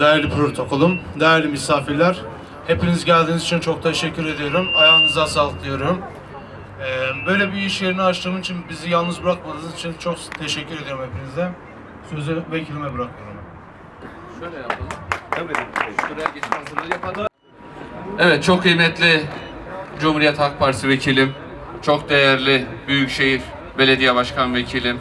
değerli protokolüm, değerli misafirler. Hepiniz geldiğiniz için çok teşekkür ediyorum. Ayağınıza sağlık diyorum. Ee, böyle bir iş yerini açtığım için, bizi yalnız bırakmadığınız için çok teşekkür ediyorum hepinize. Sözü vekilime bırakıyorum. Şöyle yapalım. Şuraya geçme hazırlığı yapalım. Evet çok kıymetli Cumhuriyet Halk Partisi vekilim, çok değerli Büyükşehir Belediye Başkan Vekilim,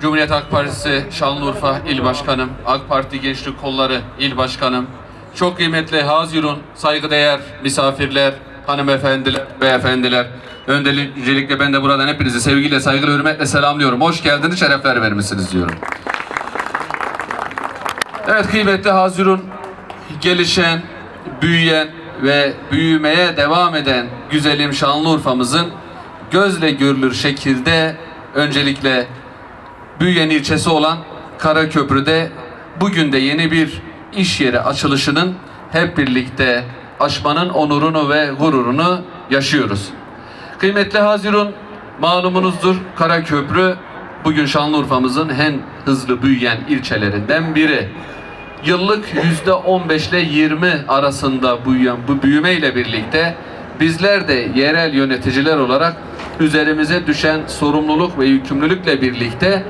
Cumhuriyet Halk Partisi Şanlıurfa İl Başkanım, AK Parti Gençlik Kolları İl Başkanım, çok kıymetli Hazirun, saygıdeğer misafirler, hanımefendiler, beyefendiler. Öncelikle ben de buradan hepinizi sevgiyle, saygıyla, hürmetle selamlıyorum. Hoş geldiniz, şerefler vermişsiniz diyorum. Evet kıymetli Hazirun, gelişen, büyüyen ve büyümeye devam eden güzelim Şanlıurfa'mızın gözle görülür şekilde öncelikle büyüyen ilçesi olan Karaköprü'de bugün de yeni bir iş yeri açılışının hep birlikte açmanın onurunu ve gururunu yaşıyoruz. Kıymetli Hazirun malumunuzdur Karaköprü bugün Şanlıurfa'mızın en hızlı büyüyen ilçelerinden biri yıllık yüzde 15 ile 20 arasında büyüyen bu büyümeyle birlikte bizler de yerel yöneticiler olarak üzerimize düşen sorumluluk ve yükümlülükle birlikte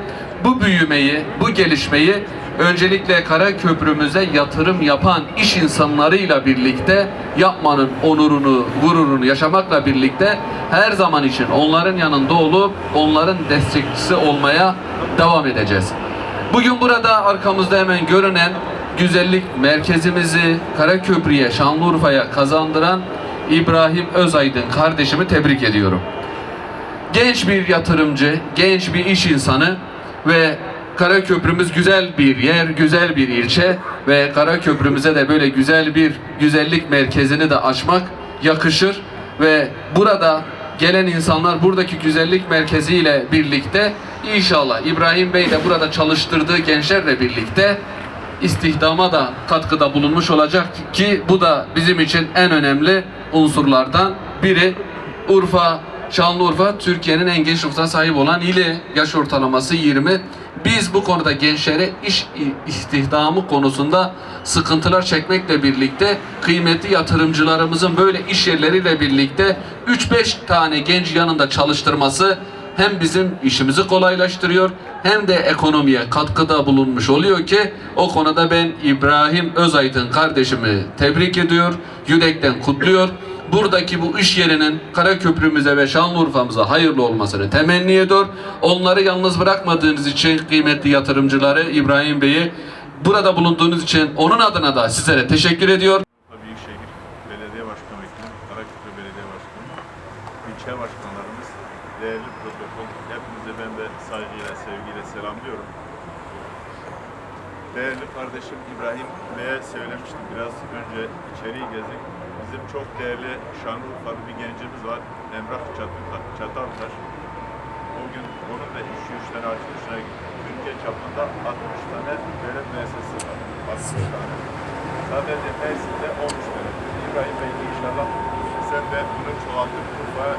bu büyümeyi, bu gelişmeyi öncelikle kara köprümüze yatırım yapan iş insanlarıyla birlikte yapmanın onurunu, gururunu yaşamakla birlikte her zaman için onların yanında olup onların destekçisi olmaya devam edeceğiz. Bugün burada arkamızda hemen görünen güzellik merkezimizi Karaköprü'ye, Şanlıurfa'ya kazandıran İbrahim Özaydın kardeşimi tebrik ediyorum. Genç bir yatırımcı, genç bir iş insanı ve Karaköprümüz güzel bir yer, güzel bir ilçe ve Karaköprümüze de böyle güzel bir güzellik merkezini de açmak yakışır ve burada gelen insanlar buradaki güzellik merkeziyle birlikte inşallah İbrahim Bey de burada çalıştırdığı gençlerle birlikte istihdama da katkıda bulunmuş olacak ki bu da bizim için en önemli unsurlardan biri. Urfa, Şanlıurfa Türkiye'nin en genç nüfusa sahip olan ili. Yaş ortalaması 20. Biz bu konuda gençlere iş istihdamı konusunda sıkıntılar çekmekle birlikte kıymetli yatırımcılarımızın böyle iş yerleriyle birlikte 3-5 tane genç yanında çalıştırması hem bizim işimizi kolaylaştırıyor hem de ekonomiye katkıda bulunmuş oluyor ki o konuda ben İbrahim Özaydın kardeşimi tebrik ediyor, yürekten kutluyor. Buradaki bu iş yerinin Karaköprümüze ve Şanlıurfa'mıza hayırlı olmasını temenni ediyor. Onları yalnız bırakmadığınız için kıymetli yatırımcıları İbrahim Bey'i burada bulunduğunuz için onun adına da sizlere teşekkür ediyor. Büyükşehir Belediye Başkanı Vekilim, Karaköprü Belediye Başkanı, ilçe başkanlarımız, değerli protokol, hepinizi ben de saygıyla, sevgiyle selamlıyorum. Değerli kardeşim İbrahim Bey'e söylemiştim biraz önce içeriği gezdik. Bizim çok değerli Şanlıurfalı bir gencimiz var, Emrah Çat- Çataltaş. Bugün onun da iş güçleri açılışına gitti. Türkiye çapında 60 tane devlet müessesesi var. 60 tane. Sadece Mersin'de 13 tane. İbrahim Bey inşallah sen de bunu çoğaltıp Urfa'ya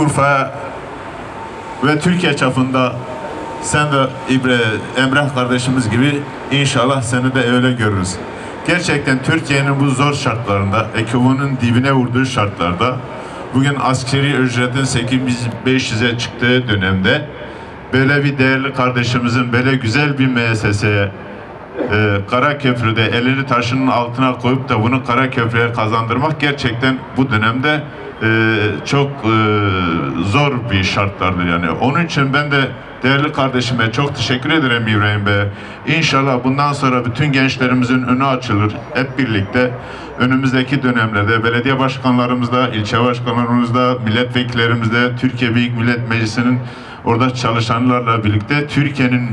Urfa ve Türkiye çapında sen de İbre, Emrah kardeşimiz gibi inşallah seni de öyle görürüz. Gerçekten Türkiye'nin bu zor şartlarında, ekonominin dibine vurduğu şartlarda bugün askeri ücretin 8500'e çıktığı dönemde böyle bir değerli kardeşimizin böyle güzel bir müesseseye e, Karaköprü'de elini taşının altına koyup da bunu Karaköprü'ye kazandırmak gerçekten bu dönemde e, çok e, zor bir şartlardır yani. Onun için ben de değerli kardeşime çok teşekkür ederim İbrahim Bey. İnşallah bundan sonra bütün gençlerimizin önü açılır. Hep birlikte önümüzdeki dönemlerde belediye başkanlarımızda, ilçe başkanlarımızda, milletvekillerimizde, Türkiye Büyük Millet Meclisi'nin orada çalışanlarla birlikte Türkiye'nin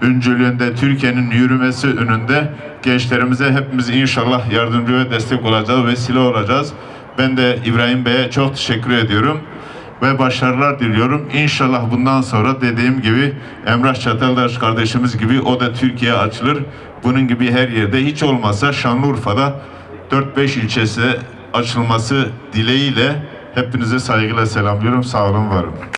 öncülüğünde Türkiye'nin yürümesi önünde gençlerimize hepimiz inşallah yardımcı ve destek olacağız, vesile olacağız. Ben de İbrahim Bey'e çok teşekkür ediyorum ve başarılar diliyorum. İnşallah bundan sonra dediğim gibi Emrah Çataldaş kardeşimiz gibi o da Türkiye'ye açılır. Bunun gibi her yerde hiç olmazsa Şanlıurfa'da 4-5 ilçesi açılması dileğiyle hepinize saygıyla selamlıyorum. Sağ olun, varım.